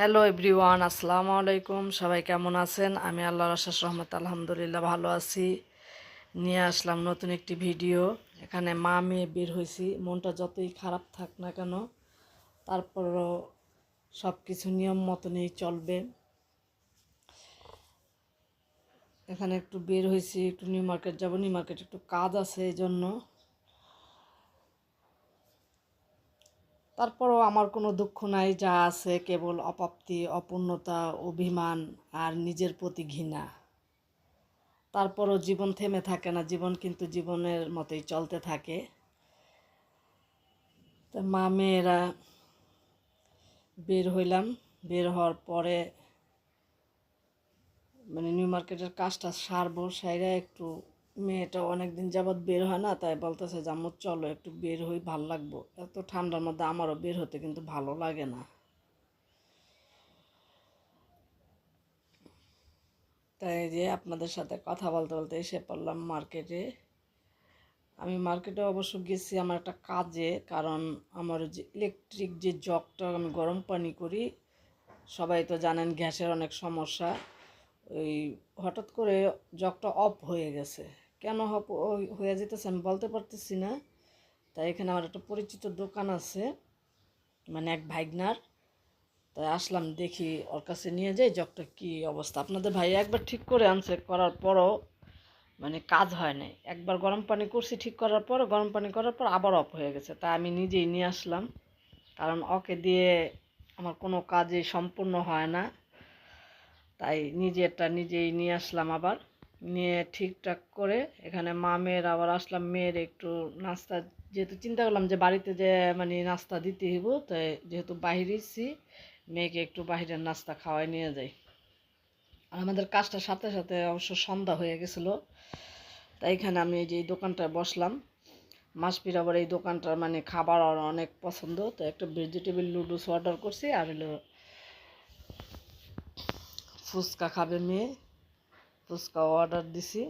Hello everyone আসসালামু আলাইকুম সবাই কেমন আছেন? আমি আল্লাহর আশাস রহমত আলহামদুলিল্লাহ ভালো আছি। নিয়ে আসলাম নতুন একটি ভিডিও। এখানে মা মেয়ে বের হয়েছি। মনটা যতই খারাপ থাক না কেন, তারপরও সব কিছু নিয়ম মতনই চলবে। এখানে একটু বের হয়েছি, একটু নিউ মার্কেট যাব। নিউ মার্কেট একটু কাজ আছে এই জন্য তারপরও আমার কোনো দুঃখ নাই, যা আছে কেবল অপ্রাপ্তি অপূর্ণতা, অভিমান আর নিজের প্রতি ঘৃণা। তারপরও জীবন থেমে থাকে না, জীবন কিন্তু জীবনের মতোই চলতে থাকে। তা মা মেয়েরা বের হইলাম। বের হওয়ার পরে মানে নিউ মার্কেটের কাজটা সারবো, সাইরা একটু মেয়েটা অনেক দিন যাবৎ বের হয় না, তাই বলতেছে যে, আম্মু, চলো একটু বের হই, ভালো লাগবো। এত ঠান্ডার মধ্যে আমারও বের হতে কিন্তু ভালো লাগে না। তাই যে আপনাদের সাথে কথা বলতে বলতে এসে পড়লাম মার্কেটে। আমি মার্কেটে অবশ্য গেছি আমার একটা কাজে, কারণ আমার যে ইলেকট্রিক যে জগটা আমি গরম পানি করি, সবাই তো জানেন গ্যাসের অনেক সমস্যা, ওই হঠাৎ করে জগটা অফ হয়ে গেছে। কেন হয়ে যেতেছে আমি বলতে পারতেছি না। তাই এখানে আমার একটা পরিচিত দোকান আছে মানে এক ভাইগনার। তাই আসলাম, দেখি ওর কাছে নিয়ে যাই, জগটা কী অবস্থা। আপনাদের ভাই একবার ঠিক করে আনছে, করার পরও মানে কাজ হয় নাই। একবার গরম পানি করছি, ঠিক করার পর গরম পানি করার পর আবার অফ হয়ে গেছে। তাই আমি নিজেই নিয়ে আসলাম, কারণ ওকে দিয়ে আমার কোনো কাজই সম্পূর্ণ হয় না। তাই নিজেরটা নিজেই নিয়ে আসলাম আবার। নিয়ে ঠিকঠাক করে এখানে মা মেয়ের আবার আসলাম, মেয়ের একটু নাস্তা যেহেতু চিন্তা করলাম যে বাড়িতে যে মানে নাস্তা দিতে হইব তাই যেহেতু বাহিরেছি মেয়েকে একটু বাহিরের নাস্তা খাওয়াই নিয়ে যাই। আর আমাদের কাজটার সাথে সাথে অবশ্য সন্ধ্যা হয়ে গেছিল তাই এখানে আমি এই যে দোকানটায় বসলাম। মাসপির আবার এই দোকানটার মানে খাবার আর অনেক পছন্দ, তো একটা ভেজিটেবল নুডলস অর্ডার করছি, আর হলো ফুচকা খাবে মেয়ে। ফুচকা অর্ডার দিছি।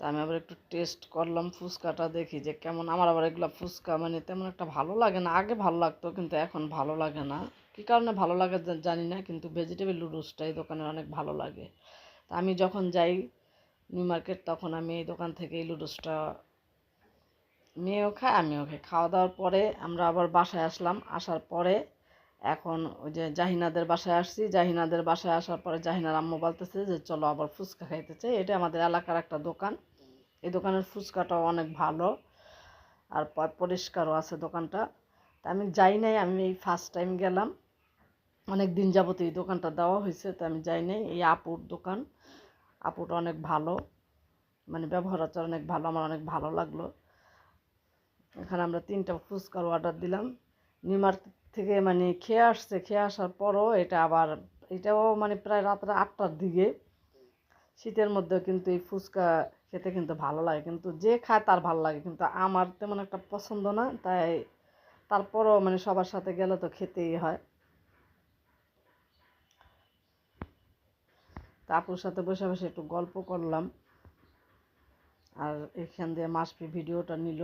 তা আমি আবার একটু টেস্ট করলাম ফুচকাটা দেখি যে কেমন। আমার আবার এগুলো ফুচকা মানে তেমন একটা ভালো লাগে না। আগে ভালো লাগতো, কিন্তু এখন ভালো লাগে না। কী কারণে ভালো লাগে জানি না, কিন্তু ভেজিটেবল নুডলসটা এই দোকানে অনেক ভালো লাগে। তা আমি যখন যাই নিউ মার্কেট তখন আমি এই দোকান থেকে এই লুডুসটা মেয়েও খায় আমিও খাই। খাওয়া দাওয়ার পরে আমরা আবার বাসায় আসলাম। আসার পরে এখন ওই যে জাহিনাদের বাসায় আসছি, জাহিনাদের বাসায় আসার পরে জাহিনার আম্মু বলতেছে যে, চলো আবার ফুচকা খাইতে চাই। এটা আমাদের এলাকার একটা দোকান। এই দোকানের ফুচকাটাও অনেক ভালো আর পরিষ্কারও আছে দোকানটা। তা আমি যাই নাই, আমি এই ফার্স্ট টাইম গেলাম। অনেক দিন যাবত এই দোকানটা দেওয়া হয়েছে, তো আমি যাই নাই। এই আপুর দোকান। আপুটা অনেক ভালো। মানে ব্যবহার আচার অনেক ভালো, আমার অনেক ভালো লাগল। এখানে আমরা তিনটা ফুচকার অর্ডার দিলাম। নিউ মার্কেট থেকে মানে খেয়ে আসছে, খেয়ে আসার পরও এটা আবার, এটাও মানে প্রায় রাত্রে আটটার দিকে। শীতের মধ্যে কিন্তু এই ফুচকা খেতে কিন্তু ভালো লাগে। কিন্তু যে খায় তার ভালো লাগে। কিন্তু আমার তেমন একটা পছন্দ না, তাই তারপরও মানে সবার সাথে গেলে তো খেতেই হয়। তা আপুর সাথে বসে বসে একটু গল্প করলাম। আর এখান দিয়ে মাসপি ভিডিওটা নিল।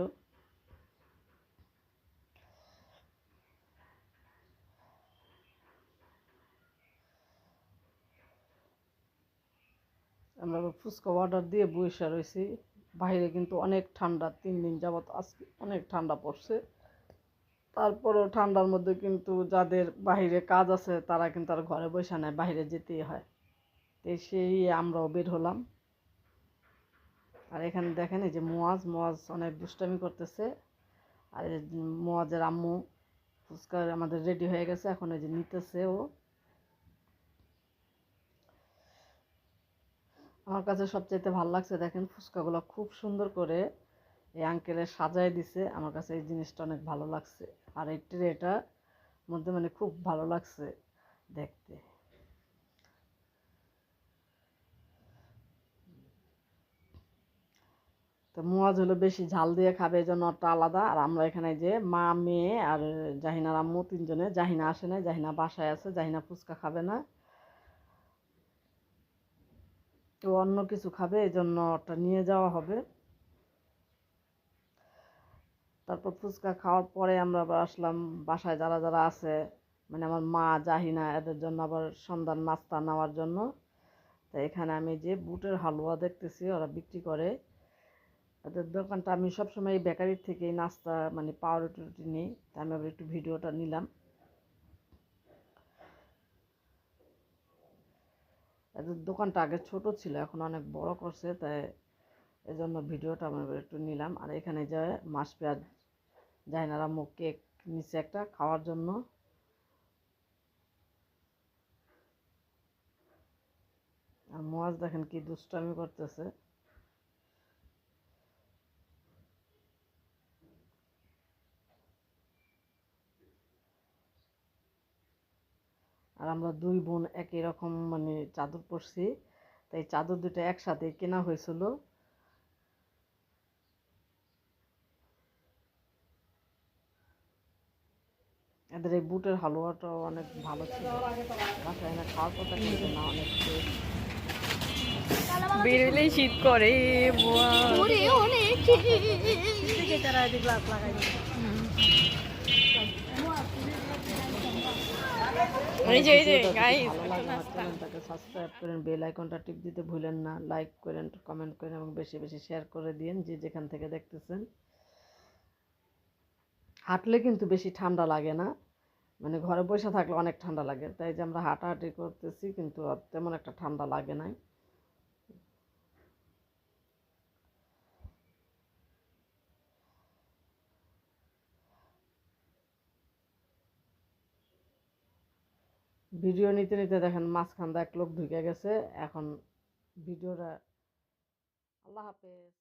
আমরা ফুচকা অর্ডার দিয়ে বসে রয়েছি বাইরে কিন্তু অনেক ঠান্ডা, তিন দিন যাবত আজকে অনেক ঠান্ডা পড়ছে। তারপরও ঠান্ডার মধ্যে কিন্তু যাদের বাইরে কাজ আছে, তারা কিন্তু আর ঘরে বসে নেয় বাইরে যেতেই হয়। তো সেই আমরাও বের হলাম। আর এখানে দেখেন এই যে মোয়াজ মোয়াজ অনেক দুষ্টামি করতেছে। আর মোয়াজের আম্মু ফুচকা আমাদের রেডি হয়ে গেছে, এখন এই যে নিতেছে ও। আমার কাছে সবচাইতে ভালো লাগছে দেখেন ফুচকাগুলো খুব সুন্দর করে এই আঙ্কেলে সাজায় দিছে। আমার কাছে এই জিনিসটা অনেক ভালো লাগছে। আর এই ট্রেটা মধ্যে মানে খুব ভালো লাগছে দেখতে। তো মুয়াজ হলো বেশি ঝাল দিয়ে খাবে, এই জন্য ওটা আলাদা। আর আমরা এখানে যে মা, মেয়ে আর জাহিনার আম্মু তিনজনে। জাহিনা আসে না জাহিনা বাসায় আছে, জাহিনা ফুচকা খাবে না। তো অন্য কিছু খাবে এই জন্য ওটা নিয়ে যাওয়া হবে। তারপর ফুচকা খাওয়ার পরে আমরা আবার আসলাম বাসায় যারা যারা আছে মানে আমার মা, জাহিনা, এদের জন্য আবার সন্ধ্যার নাস্তা নেওয়ার জন্য। তো এখানে আমি যে বুটের হালুয়া দেখতেছি, ওরা বিক্রি করে। এদের দোকানটা আমি সবসময় এই বেকারির থেকেই নাস্তা মানে পাউরুটি নিই। তা আমি আবার একটু ভিডিওটা নিলাম। এদের দোকানটা আগে ছোট ছিল, এখন অনেক বড় করছে, তাই এই জন্য ভিডিওটা আমি একটু নিলাম। আর এখানে যে মাছ পেঁয়াজ না মুখ কেক নিচে একটা খাওয়ার জন্য। আর মাছ দেখেন কি দুষ্টামি করতেছে। আর আমরা দুই বোন একই রকম মানে চাদর পরছি। তাই চাদর দুটো একসাথে কেনা হয়েছিল। এদের এই বুটের হালুয়াটাও অনেক ভালো ছিল। বাসায় এনে খাওয়ার কথা কিন্তু না অনেক বেরোলেই শীত করে বুয়া। ওরে অনেক এই যে এই যে ভিডিওটা যদি গাইস ভালো লাগে আমার চ্যানেলটাকে সাবস্ক্রাইব করেন বেল আইকনটা টিপ দিতে ভুলেন না লাইক করেন কমেন্ট করেন এবং বেশি বেশি শেয়ার করে দিন যে যেখান থেকে দেখতেছেন। হাঁটলে কিন্তু বেশি ঠান্ডা লাগে না। মানে ঘরে বসে থাকলে অনেক ঠান্ডা লাগে। তাই যে আমরা হাঁটাহাঁটি করতেছি কিন্তু তেমন একটা ঠান্ডা লাগে নাই। ভিডিও নিতে নিতে দেখেন মাঝখান এক লোক ঢুকে গেছে। এখন ভিডিওটা আল্লাহ হাফেজ।